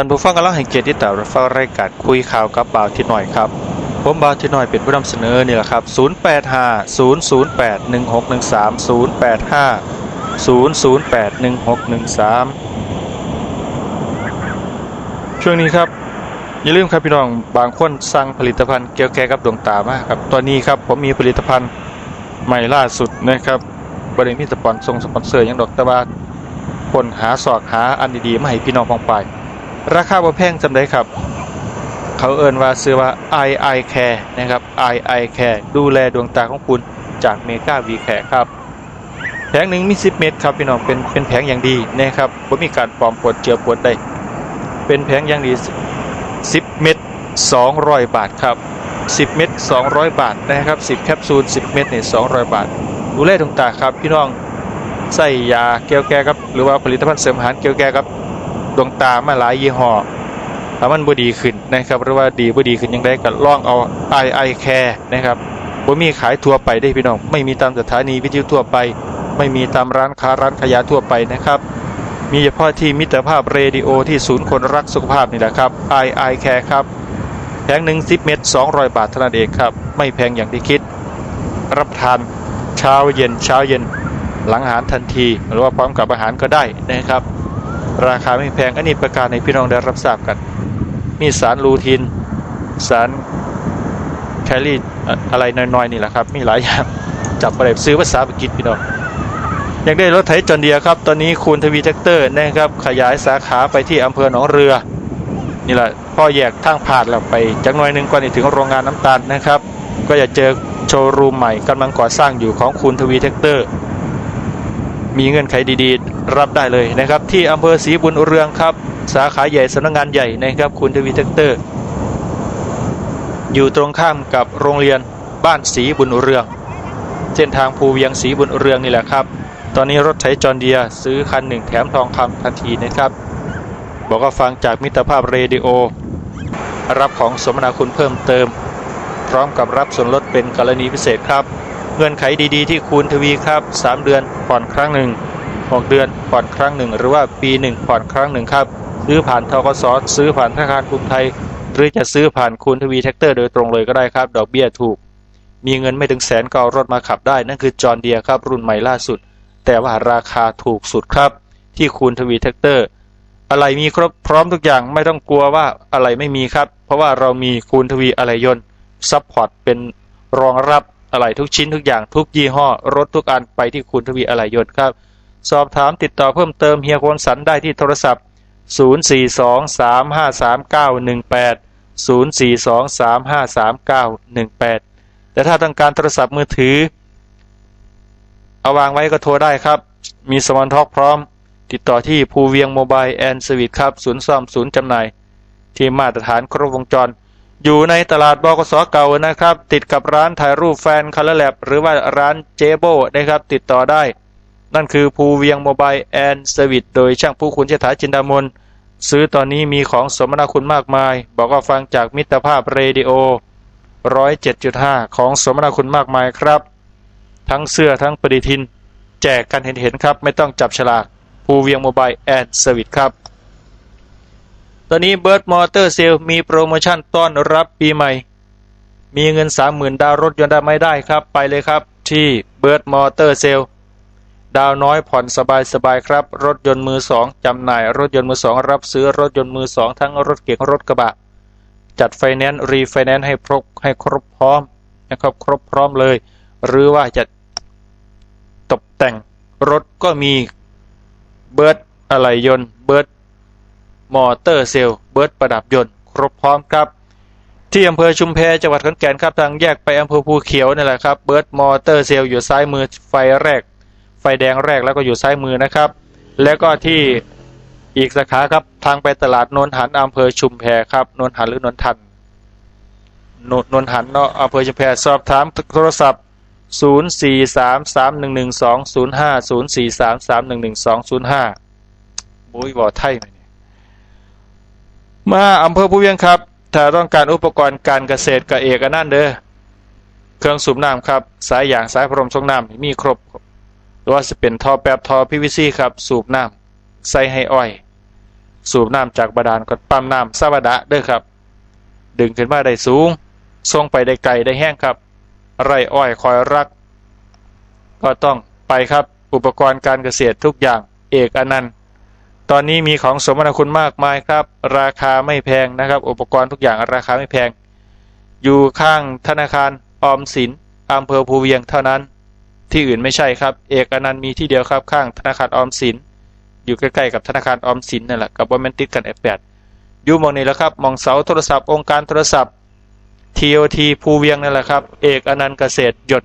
ท่านผู้ฟังกำลังให้เกียรติติดตามรับฟังรายการคุยข่าวกับบ่าวที่หน่อยครับ ผมบ่าวที่หน่อยเป็นผู้นำเสนอนี่แหละครับ 0850081613 0816081613ช่วงนี้ครับ อย่าลืมครับพี่น้องบางคนสั่งผลิตภัณฑ์เกี่ยวแก่กับดวงตามากครับ ตอนนี้ครับผมมีผลิตภัณฑ์ใหม่ล่าสุดนะครับบริษัทมีสปอนส่งสปอนเซอร์ยังดอกต่ว่าคนหาสอกหาอันดีๆมาให้พี่น้องฟองไป ราคาบ่แพงจำได้ครับ เขาเอิ้นว่าซื้อว่า i i care นะครับ i i care ดูแลดวงตาของคุณจากเมกาวีแคร์ครับแผงหนึ่งมี 10 เม็ดครับพี่น้องเป็นเป็นแผงอย่างดีนะครับบ่มีการปลอมปนเจือปนใดเป็นแผงอย่างดี 10 เม็ด200 บาทครับ 10 เม็ด200 บาทนะครับ 10 แคปซูล 10 เม็ดเนี่ย200 บาท ดูแลดวงตาครับพี่น้องใส่ยาเกี่ยวแก่กับหรือว่าผลิตภัณฑ์เสริมอาหารเกี่ยวแก่กับ ดวงตามาหลายยี่ห้อถ้ามันบ่ดีขึ้นนะครับหรือว่าดีบ่ดีขึ้นยังไงก็ลองเอา i i care นะครับบ่มีขายทั่วไปได้พี่น้อง ไม่มีตามสถานีวิทยุทั่วไป ไม่มีตามร้านค้าร้านขายยาทั่วไปนะครับ มีเฉพาะที่มิตรภาพเรดิโอที่ศูนย์คนรักสุขภาพนี่แหละครับ i i care ครับแพงหนึ่ง10เม็ด200 บาทเท่านั้นเองครับ ไม่แพงอย่างที่คิด รับทานเช้าเย็นเช้าเย็นหลังอาหารทันที หรือว่าพร้อมกับอาหารก็ได้นะครับ ราคาไม่แพงอันนี้ประกาศให้พี่น้องได้รับทราบกัน มีสารลูทิน สารแคลรี่อะไรน้อยๆนี่แหละครับ มีหลายอย่างจับไปเลยซื้อภาษาอังกฤษพี่น้องยากได้รถไถจอนเดียครับ ตอนนี้คูณทวีแท็กเตอร์นะครับขยายสาขาไปที่อำเภอหนองเรือ นี่แหละพ่อแยกทางผ่านแล้วไปจักหน่อยหนึงก่อนจะถึงโรงงานน้ำตาลนะครับ ก็จะเจอโชว์รูมใหม่กำลังก่อสร้างอยู่ของคูณทวีแท็กเตอร์ มีเงื่อนไขดีๆ รับได้เลยนะครับ ที่อำเภอศรีบุญเรืองครับ สาขาใหญ่สำนักงานใหญ่นะครับคุณทวีแท็กเตอร์ อยู่ตรงข้ามกับโรงเรียนบ้านศรีบุญเรือง เส้นทางภูเวียงศรีบุญเรืองนี่แหละครับ ตอนนี้รถไถจอนเดียซื้อคันหนึ่งแถมทองคำทันทีนะครับ บอกว่าฟังจากมิตรภาพเรดิโอ รับของสมนาคุณเพิ่มเติม พร้อมกับรับส่วนลดเป็นกรณีพิเศษครับเงื่อนไขดีๆ ที่คูณทวีครับ 3 เดือนผ่อนครั้งหนึ่ง 6 เดือนผ่อนครั้งหนึ่ง หรือว่าปีหนึ่งผ่อนครั้งหนึ่งครับ ซื้อผ่านทกสซื้อผ่านธนาคารกรุงไทย หรือจะซื้อผ่านคูณทวีแท็กเตอร์โดยตรงเลยก็ได้ครับ ดอกเบี้ยถูก มีเงินไม่ถึงแสนก็เอารถมาขับได้ นั่นคือจอร์เดียครับรุ่นใหม่ล่าสุด แต่ว่าราคาถูกสุดครับ ที่คูณทวีแท็กเตอร์อะไรมีครบพร้อมทุกอย่างไม่ต้องกลัวว่าอะไรไม่มีครับ เพราะว่าเรามีคูณทวีอะไรยนต์ซัพพอร์ตเป็นรองรับอะไรทุกชิ้นทุกอย่างทุกยี่ห้อ รถทุกอันไปที่คูณทวีอะไรยนต์ครับ สอบถามติดต่อเพิ่มเติมเฮียโคนสันได้ที่โทรศัพท์ 042353918 0423539918 แต่ถ้าต้องการโทรศัพท์มือถือ เอาวางไว้ก็โทรได้ครับ มีสมอนท็อกพร้อม ติดต่อที่ภูเวียงโมบายแอนด์สวิตครับ ศูนย์ซ่อมศูนย์จำหน่าย ที่มาตรฐานครบวงจร อยู่ในตลาดบกสเก่านะครับ ติดกับร้านถ่ายรูปแฟนคาร์แลบหรือว่าร้านเจโบนะครับ ติดต่อได้ นั่นคือภูเวียงโมบายแอนด์สวิตโดยช่างผู้คุณเชษฐาจินดามน ซื้อตอนนี้มีของสมนาคุณมากมาย บอกว่าฟังจากมิตรภาพเรดิโอ 107.5 ของสมนาคุณมากมายครับ ทั้งเสื้อทั้งปฏิทิน แจกกันเห็นๆครับ ไม่ต้องจับฉลากภูเวียงโมบายแอนด์สวิตครับ ตอนนี้เบิร์ดมอเตอร์เซลมีโปรโมชั่นต้อนรับปีใหม่ มีเงิน 30,000 ดาวรถยนต์ได้ไม่ได้ครับ ไปเลยครับที่เบิร์ดมอเตอร์เซล ดาวน้อยผ่อนสบายสบายครับ รถยนต์มือสองจำหน่าย รถยนต์มือสองรับซื้อรถยนต์มือสองทั้งรถเก๋งรถกระบะ จัดไฟแนนซ์รีไฟแนนซ์ให้ครบให้ครบพร้อมนะครับครบพร้อมเลย หรือว่าจะตกแต่งรถก็มีเบิร์ดอะไหล่ยนต์เบิร์ดมอเตอร์เซลเบิร์ดประดับยนต์ ครบพร้อมครับ ที่อำเภอชุมแพจังหวัดขอนแก่นครับทางแยกไปอำเภอภูเขียวนี่แหละครับเบิร์ดมอเตอร์เซลอยู่ซ้ายมือไฟแรก ไฟแดงแรกแล้วก็อยู่ซ้ายมือนะครับ แล้วก็ที่อีกสาขาครับทางไปตลาดนนหันอำเภอชุมแพครับนนหันหรือนนทันนนนหันเนาะอำเภอชุมแพสอบถามโทรศัพท์ 0 4 3 3 1 1 2 0 5 0 4 3 3 1 1 2 0 5บุ้ยบ่อไทยไหมเนี่ยมาอำเภอผู้เวียงครับ ถ้าต้องการอุปกรณ์การเกษตรกับเอกอันนั่นเด้อเครื่องสูบน้ำครับ สายยางสายพรมส่งน้ำมีครบ รือว่าจะเป็นท่อแป๊บท่อ PVC ครับ สูบน้ำใส่ให้อ้อย สูบน้ำจากบาดาลก็ปั๊มน้ำซาบดะเด้อครับ ดึงขึ้นมาได้สูงส่งไปได้ไกลได้แห้งครับ ไรอ้อยคอยรัก ก็ต้องไปครับอุปกรณ์การเกษตรทุกอย่างเอกอนันต์ตอนนี้มีของสมนาคุณมากมายครับ ราคาไม่แพงนะครับ อุปกรณ์ทุกอย่างราคาไม่แพง อยู่ข้างธนาคารออมสินอำเภอภูเวียงเท่านั้น ที่อื่นไม่ใช่ครับ เอกอนันต์มีที่เดียวครับข้างธนาคารออมสิน อยู่ใกล้ๆกับธนาคารออมสินนั่นแหละกับว่าแมนติดกันแอปแปดอยู่มองนี้แหล้วครับมองเสาโทรศัพท์องค์การโทรศัพท์ทีโอทีภูเวียงนั่นแหละครับ เอกอนันต์เกษตรหยด